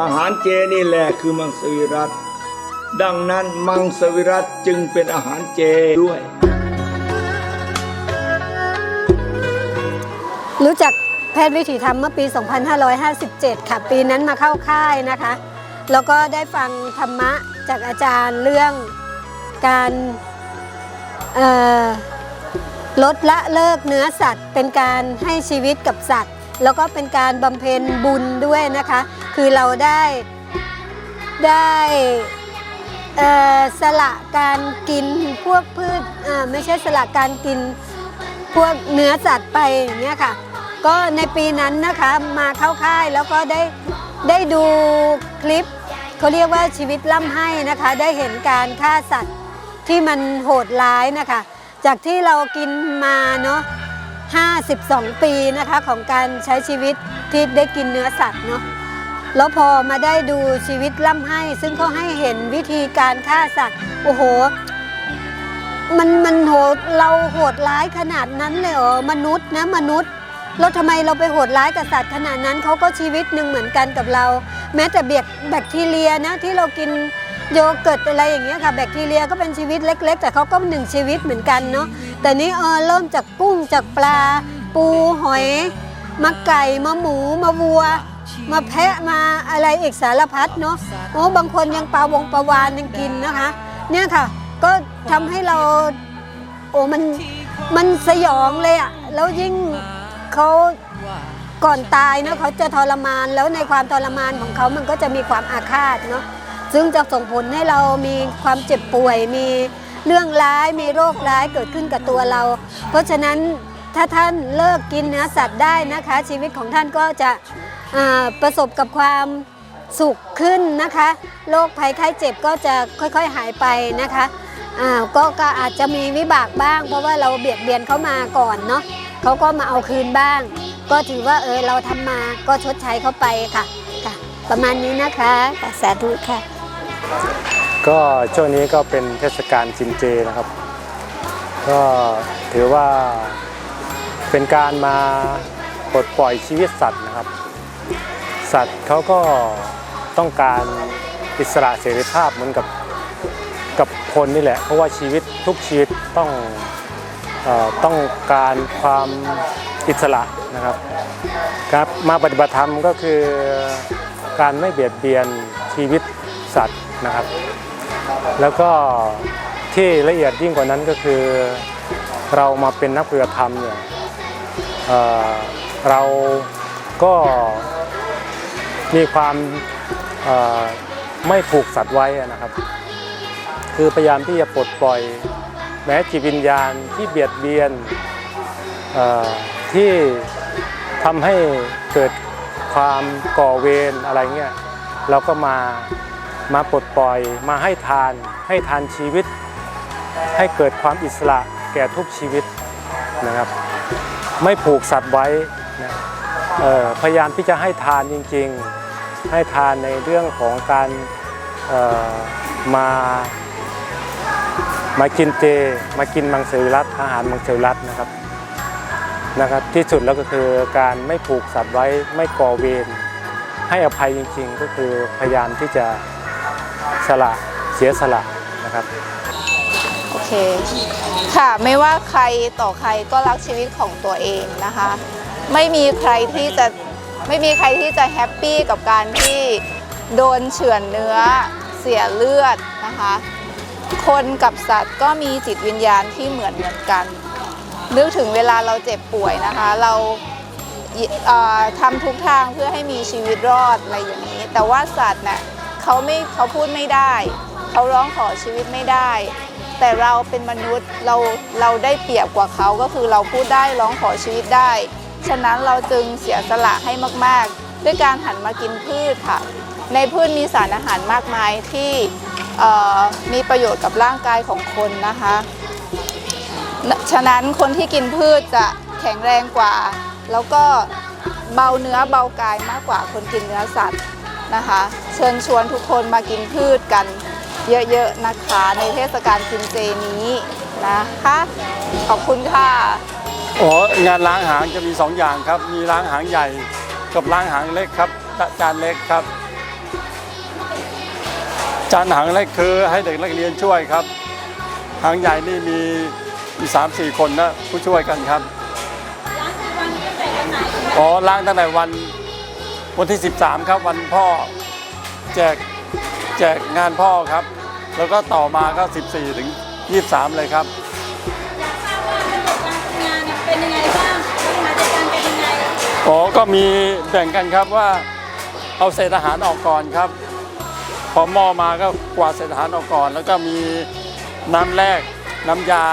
อาหารเจนี่แหละคือมังสวิรัตดังนั้นมังสวิรัตจึงเป็นอาหารเจด้วย รู้จักแพทย์วิถีธรรมเมื่อปี 2557 ค่ะ ปีนั้นมาเข้าค่ายนะคะ แล้วก็ได้ฟังธรรมะจากอาจารย์เรื่องการลดละเลิกเนื้อสัตว์ เป็นการให้ชีวิตกับสัตว์ แล้วก็เป็นการบำเพ็ญบุญด้วยนะคะ คือเราได้ได้สละการกินพวกพืชไม่ใช่สละการกินพวกเนื้อสัตว์ไปอย่างเงี้ยค่ะ ก็ในปีนั้นนะคะมาเข้าค่ายแล้วก็ได้ได้ดูคลิปเขาเรียกว่าชีวิตล่ำให้นะคะ ได้เห็นการฆ่าสัตว์ที่มันโหดร้ายนะคะ จากที่เรากินมาเนาะ 52 ปีนะคะของการใช้ชีวิตที่ได้กินเนื้อสัตว์เนาะแล้วพอมาได้ดูชีวิตล่ำให้ ซึ่งเขาให้เห็นวิธีการฆ่าสัตว์โอ้โห มันมันโหดเราโหดร้ายขนาดนั้นเลยเหรอมนุษย์นะมนุษย์แล้วทำไมเราไปโหดร้ายกับสัตว์ขนาดนั้นเขาก็ชีวิตหนึ่งเหมือนกันกับเรา แม้แต่เบียกแบคทีเรียนะที่เรากิน โยเกิร์ตอะไรอย่างเงี้ยค่ะแบคทีเรียก็เป็นชีวิตเล็ก ๆ แต่เขาก็หนึ่งชีวิตเหมือนกันเนาะแต่นี้เออเริ่มจากกุ้งจากปลา ปูหอยมาไก่มาหมูมาวัว มาแพะมาอะไรอีกสารพัดเนาะโอ้บางคนยังปลาวงปลาวานยังกินนะคะ เนี่ยค่ะ ก็ทำให้เราโอ้มันมันสยองเลยอะแล้วยิ่งเขาก่อนตายเนาะเขาจะทรมานแล้วในความทรมานของเขามันก็จะมีความอาฆาตเนาะ ซึ่งจะส่งผลให้เรามีความเจ็บป่วย มีเรื่องร้าย มีโรคร้ายเกิดขึ้นกับตัวเรา เพราะฉะนั้นถ้าท่านเลิกกินเนื้อสัตว์ได้นะคะ ชีวิตของท่านก็จะประสบกับความสุขขึ้นนะคะโรคภัยไข้เจ็บก็จะค่อยๆหายไปนะคะก็ก็อาจจะมีวิบากบ้าง เพราะว่าเราเบียดเบียนเขามาก่อนเนาะเขาก็มาเอาคืนบ้าง ก็ถือว่าเออเราทำมาก็ชดใช้เขาไปค่ะค่ะ ประมาณนี้นะคะสาธุค่ะ ก็ช่วงนี้ก็เป็นเทศกาลจินเจนะครับ ก็ถือว่าเป็นการมาปลดปล่อยชีวิตสัตว์นะครับ สัตว์เขาก็ต้องการอิสระเสรีภาพเหมือนกับกับคนนี่แหละ เพราะว่าชีวิตทุกชีวิตต้องออต้องการความอิสระนะครับครับมาปฏิบัติธรรมก็คือการไม่เบียดเบียนชีวิตสัตว์ นะครับ แล้วก็ที่ละเอียดยิ่งกว่านั้นก็คือเรามาเป็นนักปฏิบัติธรรมเนี่ยเเราก็มีความไม่ผูกสัตว์ไว้นะครับ คือพยายามที่จะปลดปล่อย แม้จิตวิญญาณที่เบียดเบียนที่ทำให้เกิดความก่อเวรอะไรเงี้ยเราก็มา มาปลดปล่อยมาให้ทานให้ทานชีวิต ให้เกิดความอิสระแก่ทุกชีวิตนะครับ ไม่ผูกสัตว์ไว้นะออพยายามที่จะให้ทานจริงๆ ให้ทานในเรื่องของการออมามากินเจ มากินมังสวิรัตอาหารมังสวิรัตนะครับนะครับ ที่สุดแล้วก็คือการไม่ผูกสัตว์ไว้ไม่ก่อเวรให้อภัยจริงๆ ก็คือพยายามที่จะ สละเสียสละนะครับ โอเค ค่ะไม่ว่าใครต่อใครก็รักชีวิตของตัวเองนะคะ ไม่มีใครที่จะไม่มีใครที่จะแฮปปี้กับการที่โดนเฉือนเนื้อเสียเลือดนะคะ คนกับสัตว์ก็มีจิตวิญญาณที่เหมือนเหมือนกัน นึกถึงเวลาเราเจ็บป่วยนะคะ เราเทำทุกทางเพื่อให้มีชีวิตรอดอะไรอย่างนี้ แต่ว่าสัตว์น่ะ เขาไม่เขาพูดไม่ได้ เขาร้องขอชีวิตไม่ได้ แต่เราเป็นมนุษย์เราเราได้เปรียบกว่าเขาก็คือเราพูดได้ร้องขอชีวิตได้ ฉะนั้นเราจึงเสียสละให้มากๆ ด้วยการหันมากินพืชค่ะ ในพืชมีสารอาหารมากมายที่มีประโยชน์กับร่างกายของคนนะคะ ฉะนั้นคนที่กินพืชจะแข็งแรงกว่า แล้วก็เบาเนื้อเบากายมากกว่าคนกินเนื้อสัตว์ นะคะ เชิญชวนทุกคนมากินพืชกันเยอะๆนะคะ ในเทศกาลกินเจนี้นะคะ ขอบคุณค่ะอ๋องานล้างหางจะมีสองอย่างครับ มีล้างหางใหญ่กับล้างหางเล็กครับจานเล็กครับ จานหางเล็กคือให้เด็กนักเรียนช่วยครับ หางใหญ่นี่มีมีสามสี่คนนะผู้ช่วยกันครับ อ๋อล้างตั้งแต่วัน วันที่ 13 ครับวันพ่อแจกแจกงานพ่อครับ แล้วก็ต่อมาก็ 14 ถึง 23 เลยครับงานเนี่ยเป็นยังไงบ้างบริหารจัดการเป็นยังไงอ๋อ ก็มีแบ่งกันครับว่าเอาเศษอาหารออกก่อนครับ พอหม้อมาก็กวาดเศษอาหารออกก่อน แล้วก็มีน้ำแรก น้ำยา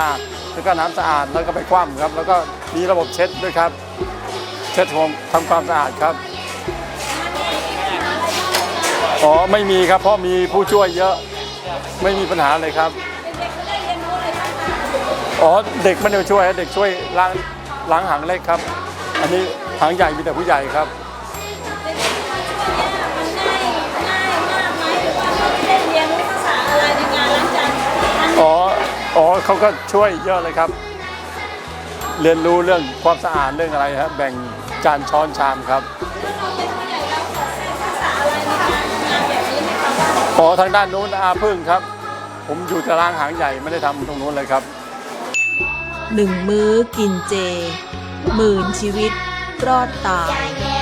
แล้วก็น้ำสะอาด แล้วก็ไปคว่ำครับ แล้วก็มีระบบเช็ดด้วยครับ เช็ดทำทำความสะอาดครับ อ๋อไม่มีครับเพราะมีผู้ช่วยเยอะไม่มีปัญหาเลยครับอ๋อเด็กไม่ได้ช่วยเด็กช่วยล้างล้างหางเล็กครับ อันนี้หางใหญ่มีแต่ผู้ใหญ่ครับอ๋ออ๋อเขาก็ช่วยเยอะเลยครับ เรียนรู้เรื่องความสะอาดเรื่องอะไรครับแบ่งจานช้อนชามครับ อ๋อทางด้านนู้นอาพึ่งครับ ผมอยู่ตารางหางใหญ่ไม่ได้ทำตรงนู้นเลยครับหนึ่งมื้อกินเจหมื่นชีวิตรอดตาย